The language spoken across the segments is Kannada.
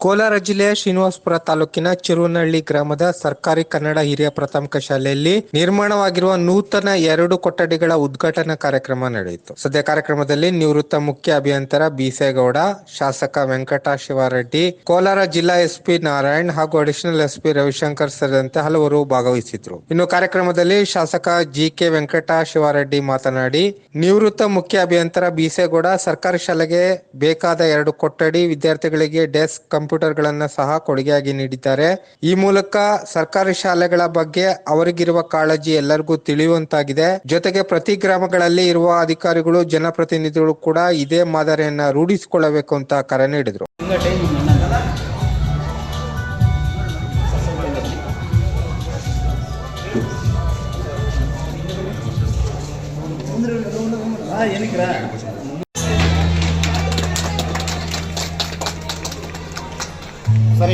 ಕೋಲಾರ ಜಿಲ್ಲೆಯ ಶ್ರೀನಿವಾಸಪುರ ತಾಲೂಕಿನ ಚಿರುನಹಳ್ಳಿ ಗ್ರಾಮದ ಸರ್ಕಾರಿ ಕನ್ನಡ ಹಿರಿಯ ಪ್ರಾಥಮಿಕ ಶಾಲೆಯಲ್ಲಿ ನಿರ್ಮಾಣವಾಗಿರುವ ನೂತನ ಎರಡು ಕೊಠಡಿಗಳ ಉದ್ಘಾಟನಾ ಕಾರ್ಯಕ್ರಮ ನಡೆಯಿತು. ಸದ್ಯ ಕಾರ್ಯಕ್ರಮದಲ್ಲಿ ನಿವೃತ್ತ ಮುಖ್ಯ ಅಭಿಯಂತರ ಬಿಸೇಗೌಡ ಶಾಸಕ ವೆಂಕಟ ಶಿವಾರೆಡ್ಡಿ, ಕೋಲಾರ ಜಿಲ್ಲಾ ಎಸ್ಪಿ ನಾರಾಯಣ್ ಹಾಗೂ ಅಡಿಷನಲ್ ಎಸ್ಪಿ ರವಿಶಂಕರ್ ಸೇರಿದಂತೆ ಹಲವರು ಭಾಗವಹಿಸಿದ್ರು. ಇನ್ನು ಕಾರ್ಯಕ್ರಮದಲ್ಲಿ ಶಾಸಕ ಜಿ ಕೆ ವೆಂಕಟ ಶಿವಾರೆಡ್ಡಿ ಮಾತನಾಡಿ, ನಿವೃತ್ತ ಮುಖ್ಯ ಅಭಿಯಂತರ ಬಿಸೇಗೌಡ ಸರ್ಕಾರಿ ಶಾಲೆಗೆ ಬೇಕಾದ ಎರಡು ಕೊಠಡಿ ವಿದ್ಯಾರ್ಥಿಗಳಿಗೆ ಡೆಸ್ಕ್ ಕಂಪ್ಯೂಟರ್ಗಳನ್ನ ಸಹ ಕೊಡುಗೆಯಾಗಿ ನೀಡಿದ್ದಾರೆ. ಈ ಮೂಲಕ ಸರ್ಕಾರಿ ಶಾಲೆಗಳ ಬಗ್ಗೆ ಅವರಿಗಿರುವ ಕಾಳಜಿ ಎಲ್ಲರಿಗೂ ತಿಳಿಯುವಂತಾಗಿದೆ. ಜೊತೆಗೆ ಪ್ರತಿ ಗ್ರಾಮಗಳಲ್ಲಿ ಇರುವ ಅಧಿಕಾರಿಗಳು, ಜನಪ್ರತಿನಿಧಿಗಳು ಕೂಡ ಇದೇ ಮಾದರಿಯನ್ನ ರೂಢಿಸಿಕೊಳ್ಳಬೇಕು ಅಂತ ಕರೆ ನೀಡಿದ್ರು.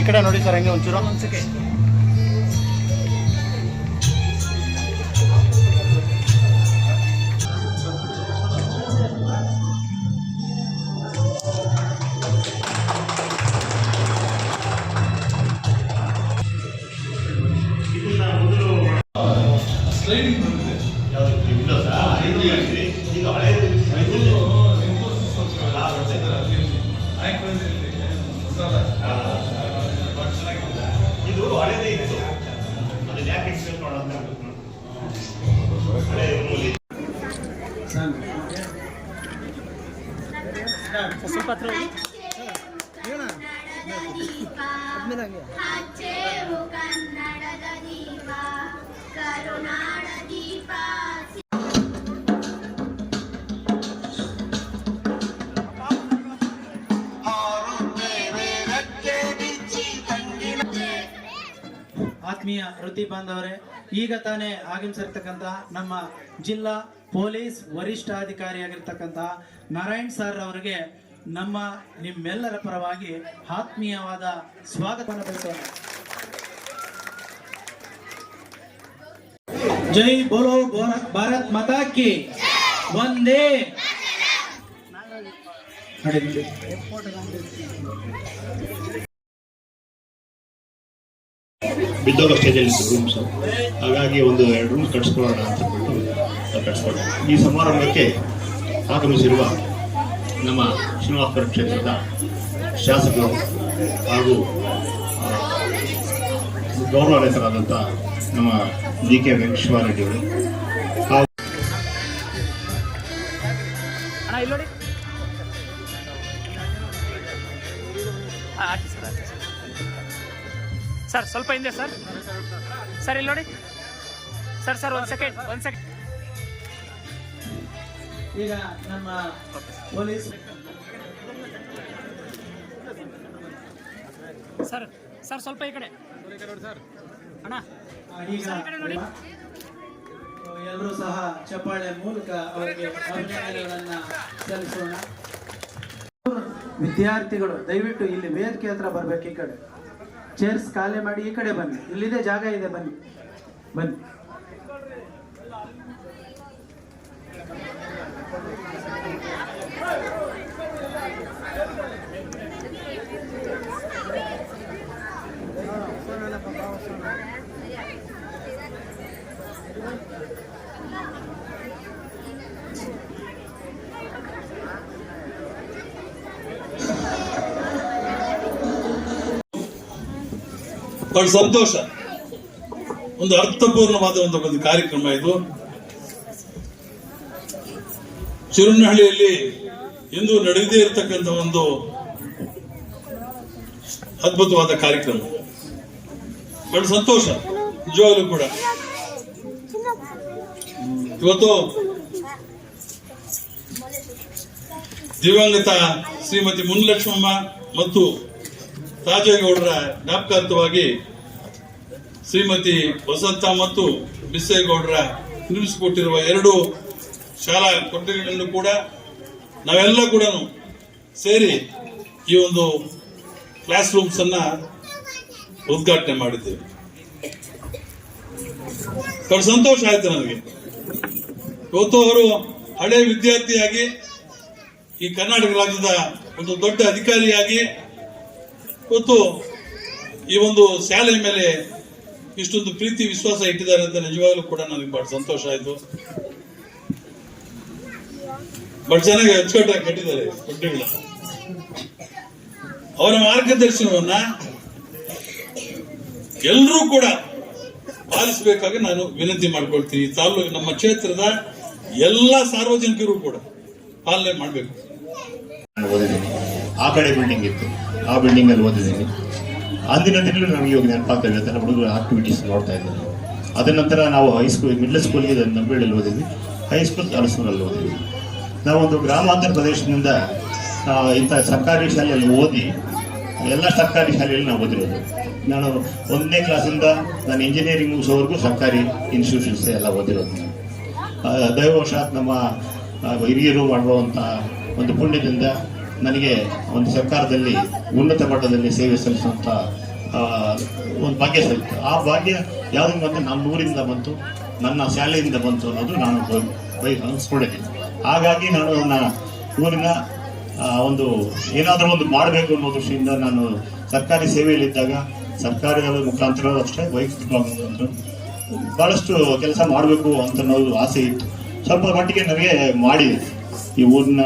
ಈ ಕಡೆ ನೋಡಿ ಸರ್ ಹಂಗೆ ಒಂಚೂರು. ದೀಪ ಆತ್ಮೀಯ ವೃತ್ತಿ ಬಾಂಧವರೇ ಈಗ ತಾನೇ ಆಗಮಿಸಿರ್ತಕ್ಕಂಥ ನಮ್ಮ ಜಿಲ್ಲಾ ಪೊಲೀಸ್ ವರಿಷ್ಠಾಧಿಕಾರಿಯಾಗಿರ್ತಕ್ಕಂಥ ನಾರಾಯಣ್ ಸರ್ ಅವರಿಗೆ ನಮ್ಮ ನಿಮ್ಮೆಲ್ಲರ ಪರವಾಗಿ ಆತ್ಮೀಯವಾದ ಸ್ವಾಗತ ಜೈ ಬೋಲೋ ಭಾರತ್ ಮಾತಾ ಕಿ ಒಂದೇ. ಬಿದ್ದೋಗ ಸ್ಟೇಜಲ್ಲಿ ರೂಮ್ಸ್ ಹಾಗಾಗಿ ಒಂದು ಎರಡು ರೂಮ್ ಕಟ್ಸ್ಕೊಳ್ಳೋಣ ಅಂತ ಕಟ್ಸ್ಕೊಂಡೆ ಈ ಸಮಾರಂಭಕ್ಕೆ ಆಗಮಿಸಿರುವ ನಮ್ಮ ಶ್ರೀನಿವಾಸಪುರ ಕ್ಷೇತ್ರದ ಶಾಸಕರು ಹಾಗೂ ಗೌರವ ಗೌರವಾನ್ವಿತರಾದಂಥ ನಮ್ಮ ಜಿ ಕೆ ವೆಂಕಟೇಶ್ವರರೆಡ್ಡಿಯವರು ಹಾಗೂ ಸರ್ ಸ್ವಲ್ಪ ಹಿಂದೆ ಸರ್. ಸರ್, ಇಲ್ಲಿ ನೋಡಿ. ಸರ್ ಸರ್, ಒಂದು ಸೆಕೆಂಡ್ ಒಂದು ಸೆಕೆಂಡ್ ಈಗ ನಮ್ಮ ಪೊಲೀಸ್ ಸರ್ ಸರ್ ಸ್ವಲ್ಪ ಈ ಕಡೆ. ಅಣ್ಣ ಎಲ್ಲರೂ ಸಹ ಚಪ್ಪಾಳೆ ಮೂಲಕ ಅವರಿಗೆ ಅಭಿನಂದನೆಗಳನ್ನ ಸಲ್ಲಿಸೋಣ. ವಿದ್ಯಾರ್ಥಿಗಳು ದಯವಿಟ್ಟು ಇಲ್ಲಿ ವೇದಿಕೆ ಹತ್ರ ಬರ್ಬೇಕು ಈ ಕಡೆ. ಚೇರ್ಸ್ ಖಾಲಿ ಮಾಡಿ ಈ ಕಡೆ ಬನ್ನಿ. ಇಲ್ಲಿದೆ ಜಾಗ ಇದೆ ಬನ್ನಿ. ಬನ್ನಿ. ಬಹಳ ಸಂತೋಷ. ಒಂದು ಅರ್ಥಪೂರ್ಣವಾದ ಒಂದು ಒಂದು ಕಾರ್ಯಕ್ರಮ ಇದು. ಚಿರುನಹಳ್ಳಿಯಲ್ಲಿ ಇಂದು ನಡೆಯದೇ ಇರತಕ್ಕಂಥ ಒಂದು ಅದ್ಭುತವಾದ ಕಾರ್ಯಕ್ರಮ. ಬಹಳ ಸಂತೋಷ, ನಿಜವಾಗ್ಲೂ ಕೂಡ. ಇವತ್ತು ದಿವಂಗತ ಶ್ರೀಮತಿ ಮುನ್ಲಕ್ಷ್ಮಮ್ಮ ಮತ್ತು ರಾಜೇಗೌಡರ ಜ್ಞಾಪಕಾರ್ಥವಾಗಿ ಶ್ರೀಮತಿ ವಸಂತ ಮತ್ತು ಬಿಸ್ಸೇಗೌಡರ ನಿರ್ಮಿಸಿಕೊಟ್ಟಿರುವ ಎರಡು ಶಾಲಾ ಕೊಠಡಿಗಳನ್ನು ಕೂಡ ನಾವೆಲ್ಲ ಕೂಡ ಸೇರಿ ಈ ಒಂದು ಕ್ಲಾಸ್ ರೂಮ್ಸ್ ಅನ್ನ ಉದ್ಘಾಟನೆ ಮಾಡಿದ್ದೇವೆ. ಬಹಳ ಸಂತೋಷ ಆಯ್ತು ನನಗೆ. ಇವತ್ತು ಅವರು ಹಳೆ ವಿದ್ಯಾರ್ಥಿಯಾಗಿ ಈ ಕರ್ನಾಟಕ ರಾಜ್ಯದ ಒಂದು ದೊಡ್ಡ ಅಧಿಕಾರಿಯಾಗಿ ಇವತ್ತು ಈ ಒಂದು ಶಾಲೆಯ ಮೇಲೆ ಇಷ್ಟೊಂದು ಪ್ರೀತಿ, ವಿಶ್ವಾಸ ಇಟ್ಟಿದ್ದಾರೆ ಅಂತ ನಿಜವಾಗ್ಲೂ ಕೂಡ ನನಗೆ ಬಹಳ ಸಂತೋಷ ಆಯ್ತು. ಬಹಳ ಚೆನ್ನಾಗಿ ಅಚ್ಚುಕಟ್ಟಾಗಿ ಕಟ್ಟಿದ್ದಾರೆ ಕೊಟ್ಟಿಲ್ಲ ಅವರ ಮಾರ್ಗದರ್ಶನವನ್ನ ಎಲ್ಲರೂ ಕೂಡ ಪಾಲಿಸಬೇಕಾಗಿ ನಾನು ವಿನಂತಿ ಮಾಡ್ಕೊಳ್ತೀನಿ. ತಾಲೂಕು, ನಮ್ಮ ಕ್ಷೇತ್ರದ ಎಲ್ಲ ಸಾರ್ವಜನಿಕರು ಕೂಡ ಪಾಲನೆ ಮಾಡಬೇಕು. ಆ ಕಡೆ ಬಿಲ್ಡಿಂಗ್ ಇತ್ತು. ಆ ಬಿಲ್ಡಿಂಗ್ ಅಲ್ಲಿ ಓದಿದ್ದೀನಿ. ಅಂದಿನ ದಿನಗಳು ನಮಗೆ ಇವಾಗ ನೆನಪಾಗ್ತವೆ ಅಂತ ಹುಡುಗರು ಆಕ್ಟಿವಿಟೀಸ್ ನೋಡ್ತಾ ಇದ್ದಾರೆ ಅದ ನಂತರ ನಾವು ಹೈಸ್ಕೂಲ್ ಮಿಡ್ಲ್ ಸ್ಕೂಲ್ಗೆ ನಂಬೇಳಲ್ಲಿ ಓದಿದ್ವಿ. ಹೈಸ್ಕೂಲ್ ಹಲಸೂರಲ್ಲಿ ಓದಿದ್ವಿ. ನಾವೊಂದು ಗ್ರಾಮಾಂತರ ಪ್ರದೇಶದಿಂದ ಇಂಥ ಸರ್ಕಾರಿ ಶಾಲೆಯಲ್ಲಿ ಓದಿ, ಎಲ್ಲ ಸರ್ಕಾರಿ ಶಾಲೆಯಲ್ಲಿ ನಾವು ಓದಿರೋದು. ನಾನು ಒಂದನೇ ಕ್ಲಾಸಿಂದ ನಾನು ಇಂಜಿನಿಯರಿಂಗ್ ಮುಗಿಸೋವರೆಗೂ ಸರ್ಕಾರಿ ಇನ್ಸ್ಟಿಟ್ಯೂಷನ್ಸ್ ಎಲ್ಲ ಓದಿರೋದು. ದೈವವಶಾತ್ ನಮ್ಮ ಹಿರಿಯರು ಮಾಡುವಂಥ ಒಂದು ಪುಣ್ಯದಿಂದ ನನಗೆ ಒಂದು ಸರ್ಕಾರದಲ್ಲಿ ಉನ್ನತ ಮಟ್ಟದಲ್ಲಿ ಸೇವೆ ಸಲ್ಲಿಸುವಂಥ ಒಂದು ಭಾಗ್ಯ ಸಿಗುತ್ತೆ ಆ ಭಾಗ್ಯ ಯಾವುದರಿಂದ ಬಂದು ನಮ್ಮ ಊರಿಂದ ಬಂತು. ನನ್ನ ಶಾಲೆಯಿಂದ ಬಂತು ಅನ್ನೋದು ನಾನು ಬ- ಅನಿಸ್ಕೊಂಡಿದ್ದೀನಿ ಹಾಗಾಗಿ ನಾನು ನನ್ನ ಊರಿನ ಒಂದು ಏನಾದರೂ ಒಂದು ಮಾಡಬೇಕು ಅನ್ನೋ ದೃಷ್ಟಿಯಿಂದ ನಾನು ಸರ್ಕಾರಿ ಸೇವೆಯಲ್ಲಿದ್ದಾಗ ಸರ್ಕಾರದ ಮುಖಾಂತರ ಅಷ್ಟೇ, ವೈಯಕ್ತಿಕ ಬಹಳಷ್ಟು ಕೆಲಸ ಮಾಡಬೇಕು ಅಂತ ಅನ್ನೋದು ಆಸೆ ಇತ್ತು. ಸ್ವಲ್ಪ ಮಟ್ಟಿಗೆ ನನಗೆ ಮಾಡಿದೆ. ಈ ಊರಿನ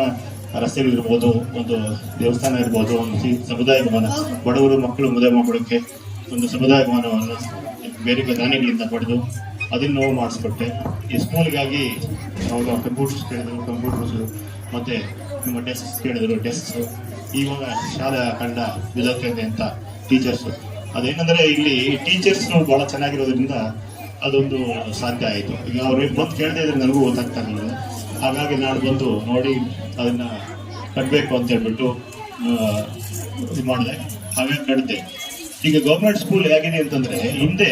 ರಸ್ತೆಗಳಿರ್ಬೋದು ಒಂದು ದೇವಸ್ಥಾನ ಇರ್ಬೋದು, ಒಂದು ಸಮುದಾಯ ಭವನ ಬಡವರು ಮಕ್ಕಳು ಮದುವೆ ಮಾಡೋಕ್ಕೆ ಒಂದು ಸಮುದಾಯ ಭವನವನ್ನು ಬೇರೆ ದಾನಿಗಳಿಂದ ಪಡೆದು ಅದನ್ನು ಮಾಡಿಸ್ಕೊಟ್ಟೆ. ಈ ಸ್ಕೂಲ್ಗಾಗಿ ಅವರು ಕಂಪ್ಯೂಟರ್ಸ್ ಕೇಳಿದರು, ಕಂಪ್ಯೂಟರ್ಸ್ ಮತ್ತು ನಿಮ್ಮ ಡೆಸ್ಕ್ ಕೇಳಿದರು ಡೆಸ್ಕ್ ಇವಾಗ ಶಾಲೆ ಕಂಡ ಬಿದಕ್ಕೆ ಅಂತ ಟೀಚರ್ಸು ಅದೇನೆಂದರೆ ಇಲ್ಲಿ ಟೀಚರ್ಸ್ ಭಾಳ ಚೆನ್ನಾಗಿರೋದ್ರಿಂದ ಅದೊಂದು ಸಾಧ್ಯ ಆಯಿತು. ಈಗ ಅವ್ರಿಗೆ ಬಂದು ಕೇಳದೇ ಇದ್ರೆ ನನಗೂ ಗೊತ್ತಾಗ್ತಾ ಇರಲಿಲ್ಲ. ಹಾಗಾಗಿ ನಾನು ಬಂದು ನೋಡಿ ಅದನ್ನು ಕಟ್ಟಬೇಕು ಅಂತ ಹೇಳ್ಬಿಟ್ಟು ಇದು ಮಾಡಿದೆ. ಹಾಗಾಗಿ ಕಟ್ಟಿದೆ ಈಗ ಗೌರ್ಮೆಂಟ್ ಸ್ಕೂಲ್ ಹೇಗಿದೆ ಅಂತಂದರೆ, ಹಿಂದೆ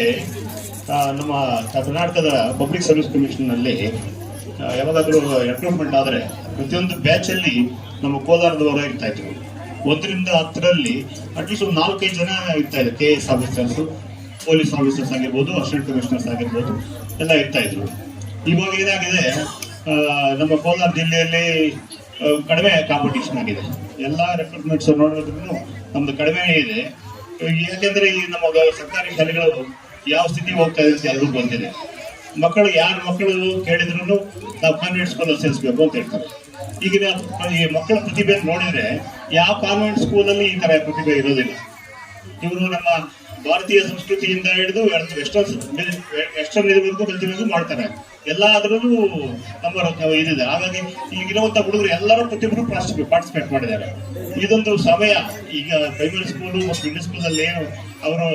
ನಮ್ಮ ಕರ್ನಾಟಕದ ಪಬ್ಲಿಕ್ ಸರ್ವಿಸ್ ಕಮಿಷನ್ನಲ್ಲಿ ಯಾವಾಗಾದರೂ ರೆಕ್ರೂಟ್ಮೆಂಟ್ ಆದರೆ ಪ್ರತಿಯೊಂದು ಬ್ಯಾಚಲ್ಲಿ ನಮ್ಮ ಕೋಲಾರದವರು ಇರ್ತಾ ಇದ್ರು. ಒಂದರಿಂದ ಹತ್ತರಲ್ಲಿ ಅಟ್ಲೀಸ್ಟ್ ಒಂದು ನಾಲ್ಕೈದು ಜನ ಇರ್ತಾ K S officers police officers ಆಗಿರ್ಬೋದು ಅಸಿಸ್ಟೆಂಟ್ ಕಮಿಷನರ್ಸ್ ಆಗಿರ್ಬೋದು, ಎಲ್ಲ ಇರ್ತಾ ಇದ್ರು. ಇವಾಗ ಏನಾಗಿದೆ ನಮ್ಮ ಕೋಲಾರ ಜಿಲ್ಲೆಯಲ್ಲಿ ಕಡಿಮೆ ಕಾಂಪಿಟೇಷನ್ ಆಗಿದೆ. ಎಲ್ಲ ರೆಕ್ರೂಟ್ಮೆಂಟ್ಸ್ ನೋಡೋದ್ರೂ ನಮ್ದು ಕಡಿಮೆ ಇದೆ. ಯಾಕೆಂದ್ರೆ ಈ ನಮ್ಮ ಸರ್ಕಾರಿ ಶಾಲೆಗಳು ಯಾವ ಸ್ಥಿತಿ ಹೋಗ್ತಾ ಇದೆ ಎಲ್ರಿಗೂ ಬಂದಿದೆ ಮಕ್ಕಳು ಯಾರು ಮಕ್ಕಳು ಕೇಳಿದ್ರು ನಾವು ಕಾನ್ವೆಂಟ್ ಸ್ಕೂಲಲ್ಲಿ ಸೇರಿಸ್ಬೇಕು ಅಂತ ಹೇಳ್ತಾರೆ. ಈಗಿನ ಈ ಮಕ್ಕಳ ಪ್ರತಿಭೆ ನೋಡಿದ್ರೆ ಯಾವ ಕಾನ್ವೆಂಟ್ ಸ್ಕೂಲಲ್ಲಿ ಈ ತರ ಪ್ರತಿಭೆ ಇರೋದಿಲ್ಲ. ಇವರು ನಮ್ಮ ಭಾರತೀಯ ಸಂಸ್ಕೃತಿಯಿಂದ ಹಿಡಿದು ಎಷ್ಟೋ ವೆಸ್ಟರ್ನ್ ಇದುವರೆಗೂ ಕಲ್ತಿವರೆಗೂ ಮಾಡ್ತಾರೆ. ಎಲ್ಲ ನಂಬರ್ ಇದಿದೆ. ಹಾಗಾಗಿ ಈಗಿರುವಂತ ಹುಡುಗರು ಎಲ್ಲರೂ ಪ್ರತಿಯೊಬ್ಬರು ಪಾರ್ಟಿಸಿಪೇಟ್ ಮಾಡಿದ್ದಾರೆ. ಇದೊಂದು ಸಮಯ. ಈಗ ಪ್ರೈಮರಿ ಸ್ಕೂಲು ಮತ್ತು ಸ್ಕೂಲಲ್ಲಿ ಏನು ಅವರು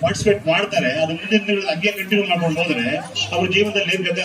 ಪಾರ್ಟಿಸಿಪೇಟ್ ಮಾಡ್ತಾರೆ. ಅದು ಮುಂದಿನ ಹಂಗೆ ಕಂಟಿನ್ಯೂ ಮಾಡ್ಕೊಂಡು ಹೋದ್ರೆ ಅವ್ರ ಜೀವನದಲ್ಲಿ ಏನ್